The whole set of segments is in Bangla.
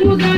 you got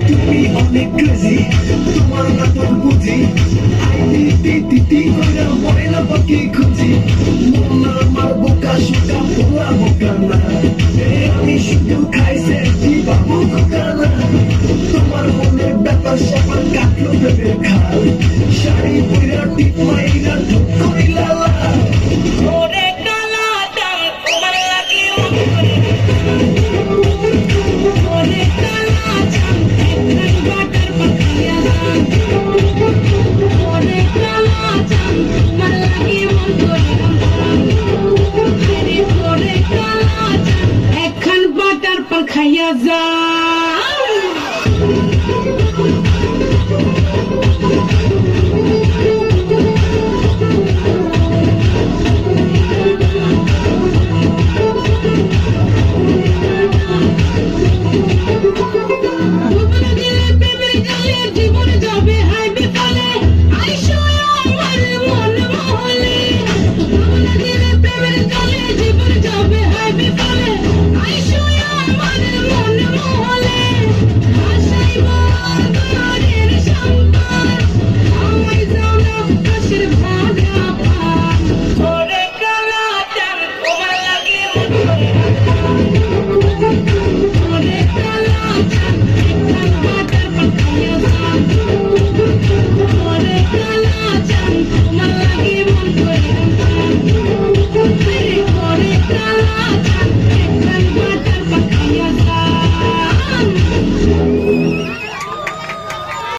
তুমি অনেক ক্রেজি তোমার না তোর বুঝি তি কইরা ময়না পাখি তোমার মনে ব্যাপার স্যাপার কাটলো ভেবে খাল শাড়ি পইরা টিপ yazar Hola.